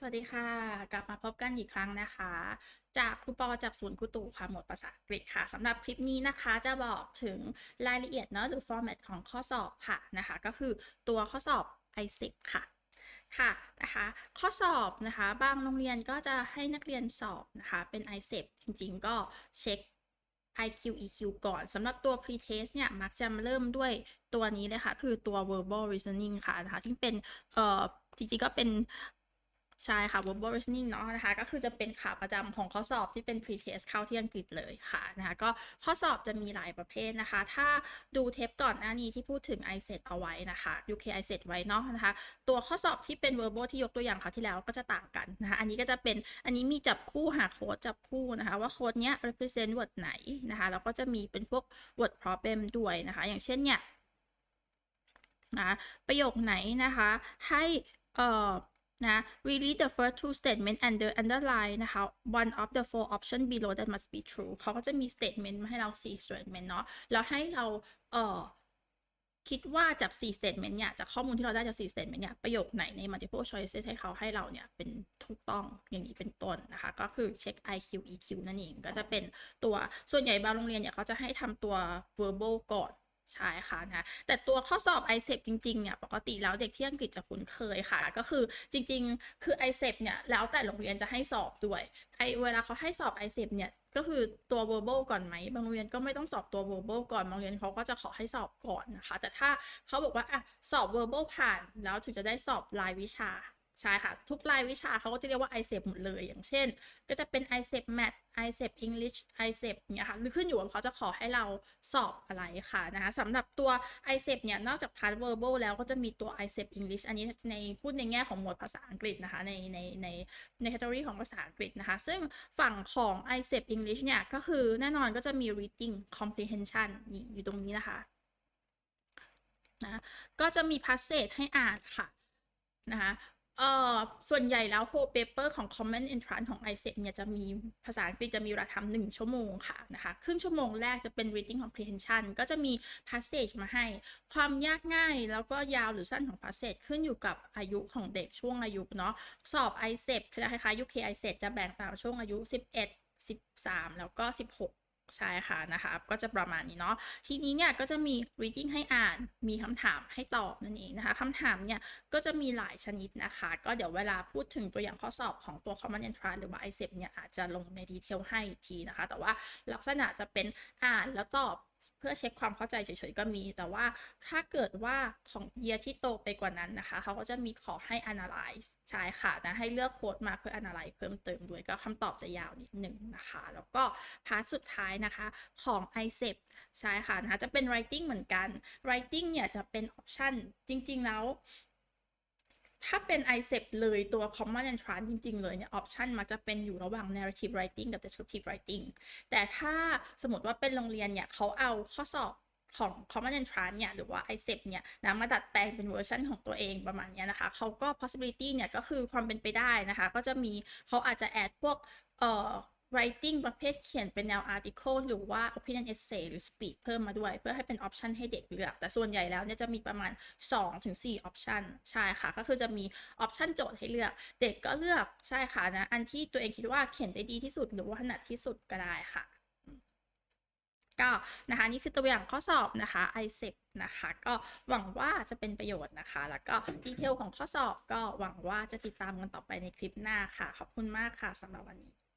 สวัสดีค่ะ กลับมาพบกันอีกครั้งนะคะ จากครูปอจากศูนย์ครูตู่ค่ะหมวดภาษาอังกฤษค่ะสำหรับคลิปนี้นะคะจะบอกถึงรายละเอียดเนาะหรือ format ของข้อสอบค่ะนะคะ ก็คือตัวข้อสอบ i10 ค่ะค่ะนะคะข้อสอบนะคะ บางโรงเรียนก็จะให้นักเรียนสอบนะคะเป็น i10 จริงๆ ก็เช็ค IQ EQ ก่อนสำหรับตัว pre-test เนี่ย มักจะเริ่มด้วยตัวนี้เลยค่ะ คือตัว verbal reasoning ค่ะนะคะซึ่งเป็นเอ่อจริงๆก็เป็น ใช่ค่ะ verbal reasoning เนาะนะคะ ก็คือจะเป็นขาประจำของข้อสอบที่เป็น pre-test เข้าที่อังกฤษเลยค่ะนะคะ ก็ข้อสอบจะมีหลายประเภทนะคะ ถ้าดูเทปก่อนหน้านี้ที่พูดถึง ICET เอาไว้นะคะ UK ICET ไว้เนาะนะคะ ตัวข้อสอบที่เป็น verbal ที่ยกตัวอย่างคราที่แล้วก็จะต่างกันนะคะ อันนี้ก็จะเป็น อันนี้มีจับคู่หาโค้ดจับคู่นะคะ ว่าโค้ดเนี้ย represent word ไหนนะคะ แล้วก็จะมีเป็นพวก word problem ด้วยนะคะ อย่างเช่นเนี่ยนะประโยคไหนนะคะ ให้เอ่อ นะ read the first two statement and the underline นะคะ one of the four option below that must be true เขาก็จะมี statement มาให้เรา 4 statement เนาะ แล้วให้เรา เอ่อ คิดว่าจาก 4 statement เนี่ย จากข้อมูลที่เราได้จาก 4 statement เนี่ย ประโยคไหนใน multiple choice ให้เขาให้เราเนี่ย เป็นถูกต้องอย่างนี้เป็นต้นนะคะ ก็คือเช็ค IQ EQ นั่นเอง ก็จะเป็นตัว ส่วนใหญ่บางโรงเรียนเนี่ยเขาจะให้ทำตัว verbal ก่อน ใช่ค่ะนะแต่ตัวข้อสอบ ICEP จริงๆเนี่ยปกติแล้วเด็กที่อังกฤษจะคุ้นเคยค่ะ ก็คือจริงๆ คือ ICEP เนี่ยแล้วแต่โรงเรียนจะให้สอบด้วยไอเวลาเขาให้สอบ ICEP เนี่ยก็คือตัว verbal ก่อนไหมบางโรงเรียนก็ไม่ต้องสอบตัว verbal ก่อนบางโรงเรียนเขาก็จะขอให้สอบก่อนนะคะ แต่ถ้าเขาบอกว่าอะสอบ verbal ผ่าน แล้วถึงจะได้สอบรายวิชา ใช่ค่ะ ทุกรายวิชาเขาก็จะเรียกว่า ICEP หมดเลย อย่างเช่น ก็จะเป็น ICEP Math ICEP English ICEP เนี่ยค่ะหรือขึ้นอยู่ว่าเขาจะขอให้เราสอบอะไรค่ะนะคะสำหรับตัว ICEP เนี่ยนอกจาก part verbal แล้วก็จะมีตัว ICEP English อันนี้ในพูดในแง่ของหมวดภาษาอังกฤษนะคะในในในใน category ของภาษาอังกฤษนะคะ ซึ่งฝั่งของ ICEP English เนี่ยก็คือแน่นอนก็จะมี reading comprehension นี่อยู่ตรงนี้นะคะนะก็จะมี passage ให้อ่านค่ะนะคะ เอ่อส่วนใหญ่แล้ว whole paper ของ common entrance ของ ICEP เนี่ยจะมีภาษาอังกฤษจะมีเวลาทำหนึ่งชั่วโมงค่ะนะคะครึ่งชั่วโมงแรกจะเป็น reading comprehension ก็จะมี passage มาให้ ความยากง่ายแล้วก็ยาวหรือสั้นของ passage ขึ้นอยู่กับอายุของเด็กช่วงอายุเนาะสอบ ICEP คล้ายๆ UK ICEP จะแบ่งตามช่วงอายุ 11 13 แล้วก็ 16 ใช่ค่ะนะคะก็จะประมาณนี้เนาะทีนี้เนี่ยก็จะมี reading ให้อ่านมีคำถามให้ตอบนั่นเองนะคะคำถามเนี่ยก็จะมีหลายชนิดนะคะ ก็เดี๋ยวเวลาพูดถึงตัวอย่างข้อสอบของตัว common entrance หรือว่า ICEP เนี่ยอาจจะลงในดีเทลให้ทีนะคะ แต่ว่าลักษณะจะเป็นอ่านแล้วตอบ เพื่อเช็คความเข้าใจเฉยๆก็มี แต่ว่าถ้าเกิดว่าของเยียที่โตไปกว่านั้นนะคะ เขาก็จะมีขอให้ analyze ใช่ค่ะนะให้เลือกโค้ดมาเพื่อ analyze เพิ่มเติมด้วยก็คำตอบจะยาวนิดหนึ่งนะคะ แล้วก็พาร์ทสุดท้ายนะคะของ ICEP ใช่ค่ะนะคะจะเป็น writing เหมือนกัน writing เนี่ยจะเป็น option จริงๆแล้ว ถ้าเป็น ICEP เลยตัว Common Entrance จริง ๆ เลยเนี่ย option มักจะเป็นอยู่ระหว่าง narrative writing กับ descriptive writing แต่ถ้าสมมติว่าเป็นโรงเรียนเนี่ยเขาเอาข้อสอบของ Common Entrance เนี่ย หรือว่า ICEP เนี่ยนะมาดัดแปลงเป็นเวอร์ชันของตัวเองประมาณนี้นะคะ เขาก็ possibility เนี่ย ก็คือความเป็นไปได้นะคะ ก็จะมีเขาอาจจะ add พวกเอ่อ writing ประเภทเขียนเป็นแนว article หรือว่า opinion essay หรือ speech เพิ่มมาด้วย เพื่อให้เป็น option ให้เด็กเลือก แต่ส่วนใหญ่แล้วเนี่ยจะมีประมาณ 2-4 option ใช่ค่ะ ก็คือจะมี option โจทย์ให้เลือก เด็กก็เลือกใช่ค่ะนะ อันที่ตัวเองคิดว่าเขียนได้ดีที่สุดหรือว่าถนัดที่สุดก็ได้ค่ะก็นะคะนี่คือตัวอย่างข้อสอบนะคะ ICEP นะคะ ก็หวังว่าจะเป็นประโยชน์นะคะ แล้วก็ดีเทลของข้อสอบก็หวังว่าจะติดตามกันต่อไปในคลิปหน้าค่ะ ขอบคุณมากค่ะสำหรับวันนี้